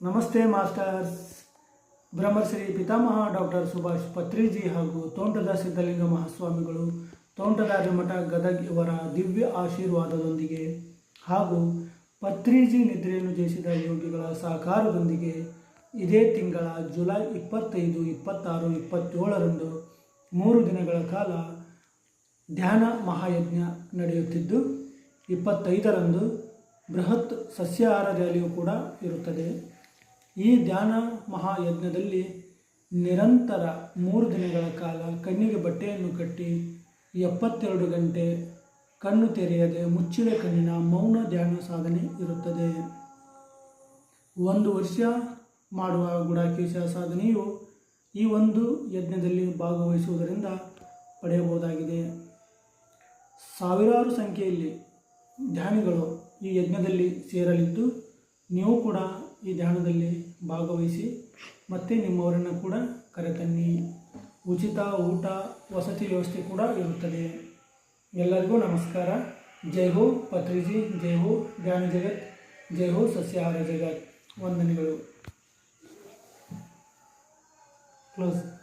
ನಮಸ್ತೆ ಮಾಸ್ಟರ್ಸ್. ಬ್ರಹ್ಮಶ್ರೀ ಪಿತಾಮಹ ಡಾಕ್ಟರ್ ಸುಭಾಷ್ ಪತ್ರಿಜಿ ಹಾಗೂ ತೋಂಟದ ಸಿದ್ಧಲಿಂಗ ಮಹಾಸ್ವಾಮಿಗಳು ತೋಂಟದ ಮಠ ಗದಗ್ ಇವರ ದಿವ್ಯ ಆಶೀರ್ವಾದದೊಂದಿಗೆ ಹಾಗೂ ಪತ್ರಿಜಿ ನಿದ್ರೆಯನ್ನು ಜಯಿಸಿದ ಯೋಗಿಗಳ ಸಹಕಾರದೊಂದಿಗೆ ಇದೇ ತಿಂಗಳ ಜುಲೈ ಇಪ್ಪತ್ತೈದು, ಇಪ್ಪತ್ತಾರು, ಇಪ್ಪತ್ತೇಳರಂದು ಮೂರು ದಿನಗಳ ಕಾಲ ಧ್ಯಾನ ಮಹಾಯಜ್ಞ ನಡೆಯುತ್ತಿದ್ದು, ಇಪ್ಪತ್ತೈದರಂದು ಬೃಹತ್ ಸಸ್ಯಾಹಾರ ರ್ಯಾಲಿಯು ಕೂಡ ಇರುತ್ತದೆ. ಈ ಧ್ಯಾನ ಮಹಾಯಜ್ಞದಲ್ಲಿ ನಿರಂತರ ಮೂರು ದಿನಗಳ ಕಾಲ ಕಣ್ಣಿಗೆ ಬಟ್ಟೆಯನ್ನು ಕಟ್ಟಿ ಎಪ್ಪತ್ತೆರಡು ಗಂಟೆ ಕಣ್ಣು ತೆರೆಯದೆ ಮುಚ್ಚಿದ ಕಣ್ಣಿನ ಮೌನ ಧ್ಯಾನ ಸಾಧನೆ ಇರುತ್ತದೆ. ಒಂದು ವರ್ಷ ಮಾಡುವ ಗುಡಾಕೇಶ ಸಾಧನೆಯು ಈ ಒಂದು ಯಜ್ಞದಲ್ಲಿ ಭಾಗವಹಿಸುವುದರಿಂದ ಪಡೆಯಬಹುದಾಗಿದೆ. ಸಾವಿರಾರು ಸಂಖ್ಯೆಯಲ್ಲಿ ಧ್ಯಾನಿಗಳು ಈ ಯಜ್ಞದಲ್ಲಿ ಸೇರಲಿದ್ದು ನೀವು ಕೂಡ ಈ ಧ್ಯಾನದಲ್ಲಿ ಭಾಗವಹಿಸಿ ಮತ್ತೆ ನಿಮ್ಮವರನ್ನು ಕೂಡ ಕರೆತನ್ನಿ. ಉಚಿತ ಊಟ, ವಸತಿ ವ್ಯವಸ್ಥೆ ಕೂಡ ಇರುತ್ತದೆ. ಎಲ್ಲರಿಗೂ ನಮಸ್ಕಾರ. ಜೈ ಹೋ ಪತ್ರಿಜಿ, ಜೈ ಹೋ ಧ್ಯಾನ ಜಗತ್, ಜೈ ಹೋ ಸಸ್ಯಾಹಾರ ಜಗತ್. ವಂದನೆಗಳು. ಕ್ಲೋಸ್.